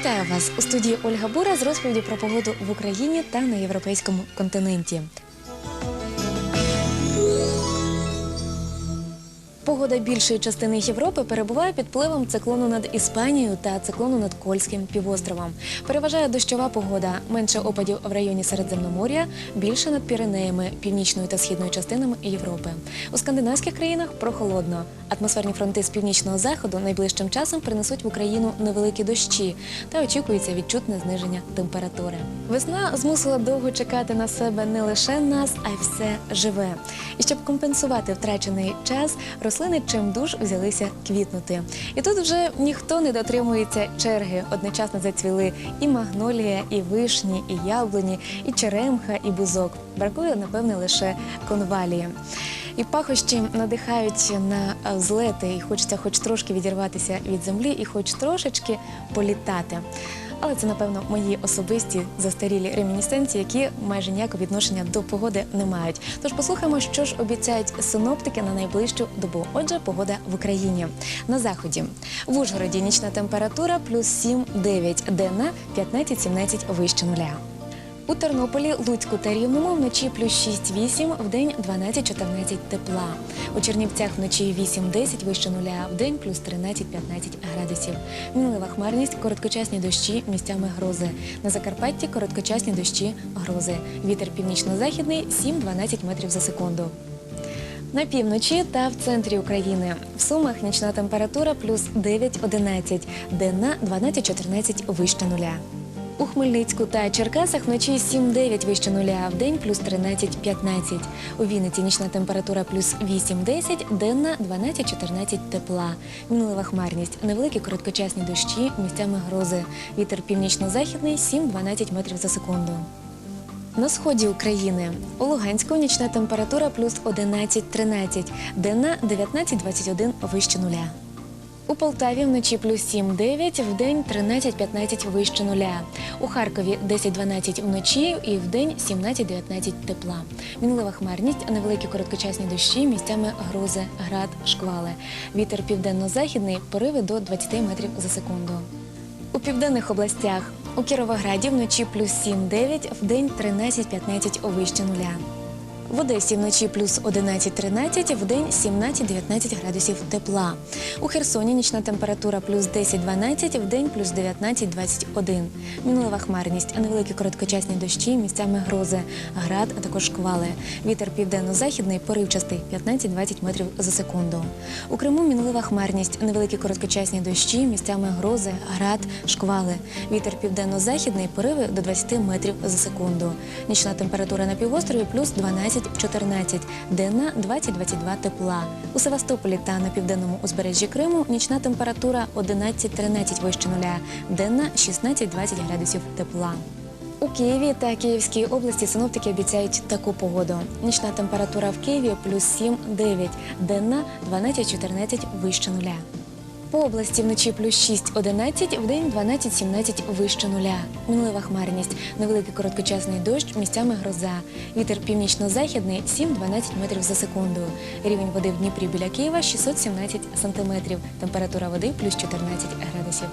Вітаю вас у студії Ольга Бура з розповіді про погоду в Україні та на європейському континенті. Погода більшої частини Європи перебуває під впливом циклону над Іспанією та циклону над Кольським півостровом. Переважає дощова погода, менше опадів в районі Середземномор'я, більше над Піренеями, північною та східною частинами Європи. У скандинавських країнах прохолодно. Атмосферні фронти з північного заходу найближчим часом принесуть в Україну невеликі дощі та очікується відчутне зниження температури. Весна змусила довго чекати на себе не лише нас, а й все живе. І щоб компенсувати втрачений час, рослини чимдуж взялися квітнути. І тут вже ніхто не дотримується черги. Одночасно зацвіли і магнолія, і вишні, і яблуні, і черемха, і бузок. Бракує, напевне, лише конвалії. І пахощі надихають на е, злети, і хочеться хоч трошки відірватися від землі, і хоч трошечки політати. Але це, напевно, мої особисті застарілі ремінісценції, які майже ніякого відношення до погоди не мають. Тож послухаємо, що ж обіцяють синоптики на найближчу добу. Отже, погода в Україні. На заході в Ужгороді нічна температура плюс 7-9, денна 15-17 вище нуля. У Тернополі, Луцьку та Рівному вночі плюс 6-8, вдень 12-14 тепла. У Чернівцях вночі 8-10 вище нуля, вдень плюс 13-15 градусів. Мінлива хмарність, короткочасні дощі, місцями грози. На Закарпатті короткочасні дощі, грози. Вітер північно-західний 7-12 метрів за секунду. На півночі та в центрі України. В Сумах нічна температура плюс 9-11, денна 12-14 вище нуля. У Хмельницьку та Черкасах вночі 7-9 вище нуля, а вдень плюс 13-15. У Вінниці нічна температура плюс 8-10, денна 12-14 тепла. Мінлива хмарність, невеликі короткочасні дощі, місцями грози. Вітер північно-західний 7-12 метрів за секунду. На сході України у Луганську нічна температура плюс 11-13, денна 19-21 вище нуля. У Полтаві вночі плюс 7-9, вдень 13-15 вище нуля. У Харкові 10-12 вночі і вдень 17-19 тепла. Мінлива хмарність, невеликі короткочасні дощі, місцями грози, град, шквали. Вітер південно-західний, пориви до 20 метрів за секунду. У південних областях у Кіровограді вночі плюс 7-9, вдень 13-15 вище нуля. В Одесі вночі плюс 11-13, вдень 17-19 градусів тепла. У Херсоні нічна температура плюс 10-12, вдень плюс 19-21. Мінлива хмарність, невеликі короткочасні дощі, місцями грози, град, а також шквали. Вітер південно-західний, поривчастий 15-20 метрів за секунду. У Криму мінлива хмарність, невеликі короткочасні дощі, місцями грози, град, шквали. Вітер південно-західний, пориви до 20 метрів за секунду. Нічна температура на півострові плюс 12-14, денна 20-22 тепла. У Севастополі та на південному узбережжі Криму нічна температура 11-13 вище нуля, денна 16-20 градусів тепла. У Києві та Київській області синоптики обіцяють таку погоду. Нічна температура в Києві плюс 7-9, денна 12-14 вище нуля. По області вночі плюс 6-11, вдень 12-17 вище нуля. Мінлива хмарність, невеликий короткочасний дощ, місцями гроза. Вітер північно-західний 7-12 метрів за секунду. Рівень води в Дніпрі біля Києва 617 сантиметрів. Температура води плюс 14 градусів.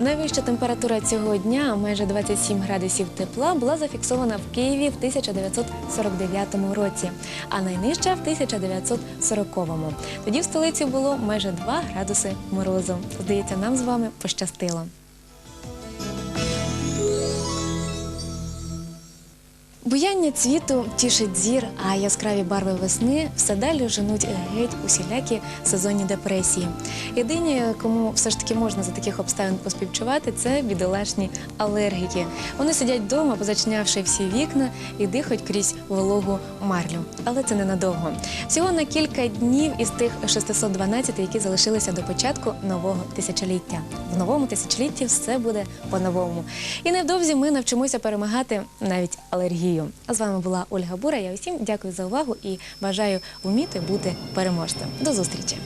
Найвища температура цього дня, майже 27 градусів тепла, була зафіксована в Києві в 1949 році, а найнижча в 1940-му. Тоді в столиці було майже 2 градуси морозу. Здається, нам з вами пощастило. Буяння цвіту тішить зір, а яскраві барви весни все далі женуть геть усілякі сезонні депресії. Єдині, кому все ж таки можна за таких обставин поспівчувати, це бідолашні алергіки. Вони сидять вдома, позачинявши всі вікна і дихають крізь вологу марлю. Але це ненадовго. Всього на кілька днів із тих 612, які залишилися до початку нового тисячоліття. В новому тисячолітті все буде по-новому. І невдовзі ми навчимося перемагати навіть алергію. А з вами була Ольга Бура. Я усім дякую за увагу і бажаю вміти бути переможцем. До зустрічі!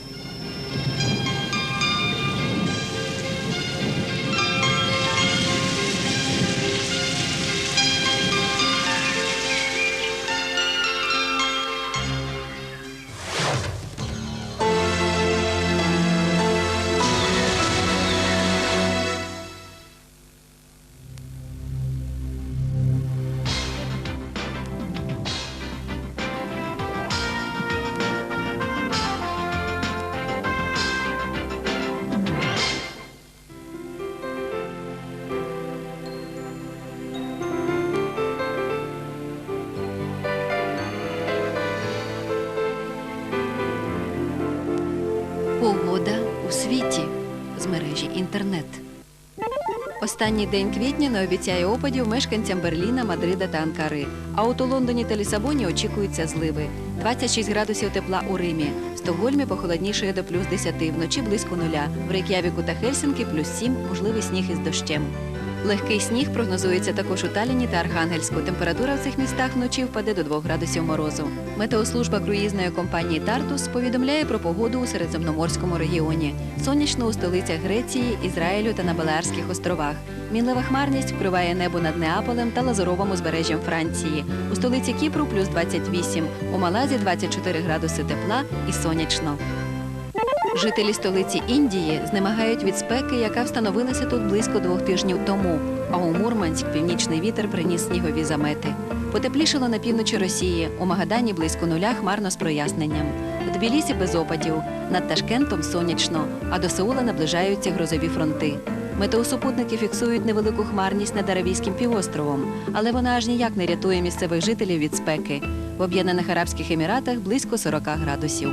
З мережі інтернет. Останній день квітня не обіцяє опадів мешканцям Берліна, Мадрида та Анкари. А от у Лондоні та Лісабоні очікуються зливи. 26 градусів тепла у Римі. В Стокгольмі похолоднішає до плюс 10, вночі близько нуля. В Рейк'явіку та Хельсінки плюс 7, можливий сніг із дощем. Легкий сніг прогнозується також у Таліні та Архангельську. Температура в цих містах вночі впаде до 2 градусів морозу. Метеослужба круїзної компанії Тартус повідомляє про погоду у Середземноморському регіоні. Сонячно у столицях Греції, Ізраїлю та на Балеарських островах. Мінлива хмарність вкриває небо над Неаполем та Лазуровим узбережжям Франції. У столиці Кіпру плюс 28, у Малазі 24 градуси тепла і сонячно. Жителі столиці Індії знемагають від спеки, яка встановилася тут близько двох тижнів тому. А у Мурманськ північний вітер приніс снігові замети. Потеплішало на півночі Росії. У Магадані близько нуля хмарно з проясненням. В Тбілісі без опадів. Над Ташкентом сонячно, а до Сеула наближаються грозові фронти. Метеосупутники фіксують невелику хмарність над Аравійським півостровом, але вона аж ніяк не рятує місцевих жителів від спеки. В Об'єднаних Арабських Еміратах близько 40 градусів.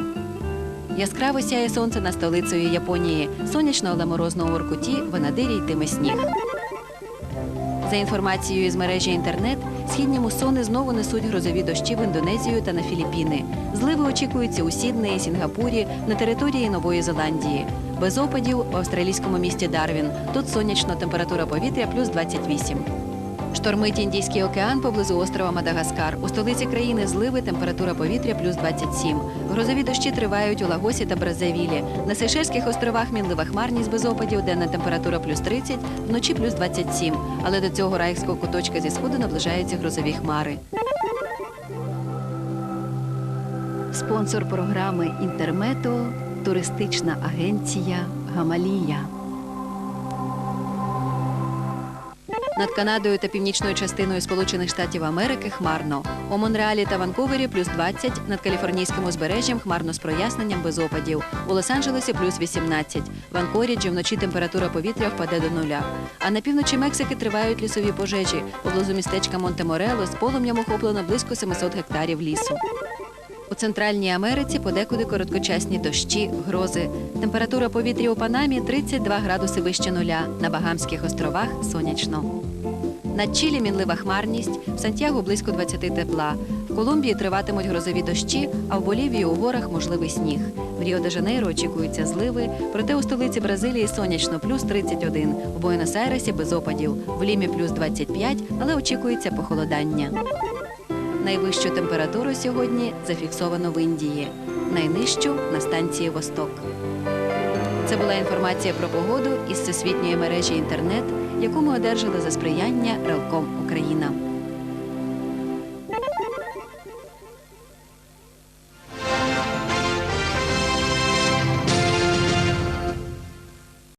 Яскраво сяє сонце над столицею Японії. Сонячно, але морозно у Воркуті, в Анадирі йтиме сніг. За інформацією з мережі інтернет, східні мусони знову несуть грозові дощі в Індонезію та на Філіппіни. Зливи очікуються у Сіднеї, Сінгапурі, на території Нової Зеландії. Без опадів в австралійському місті Дарвін. Тут сонячно температура повітря плюс 28. Штормить Індійський океан поблизу острова Мадагаскар. У столиці країни зливи температура повітря плюс 27. Грозові дощі тривають у Лагосі та Бразавілі. На Сейшельських островах мінлива хмарність без опадів, денна температура плюс 30, вночі плюс 27. Але до цього райського куточка зі сходу наближаються грозові хмари. Спонсор програми Інтермето туристична агенція Гамалія. Над Канадою та північною частиною Сполучених Штатів Америки хмарно. У Монреалі та Ванкувері плюс 20, над каліфорнійським узбережжям хмарно з проясненням без опадів. У Лос-Анджелесі плюс 18. В Анкоріджі вночі температура повітря впаде до нуля. А на півночі Мексики тривають лісові пожежі. Поблизу містечка Монтеморело з полум'ям охоплено близько 700 гектарів лісу. У Центральній Америці подекуди короткочасні дощі, грози. Температура повітря у Панамі 32 градуси вище нуля. На Багамських островах сонячно. Над Чилі мінлива хмарність, в Сантьяго близько 20 тепла. В Колумбії триватимуть грозові дощі, а в Болівії у горах можливий сніг. В Ріо-де-Жанейро очікуються зливи, проте у столиці Бразилії сонячно плюс 31, в Буенос-Айресі без опадів, в Лімі плюс 25, але очікується похолодання. Найвищу температуру сьогодні зафіксовано в Індії, найнижчу на станції Восток. Це була інформація про погоду із всесвітньої мережі інтернет, яку ми одержали за сприяння Релком Україна.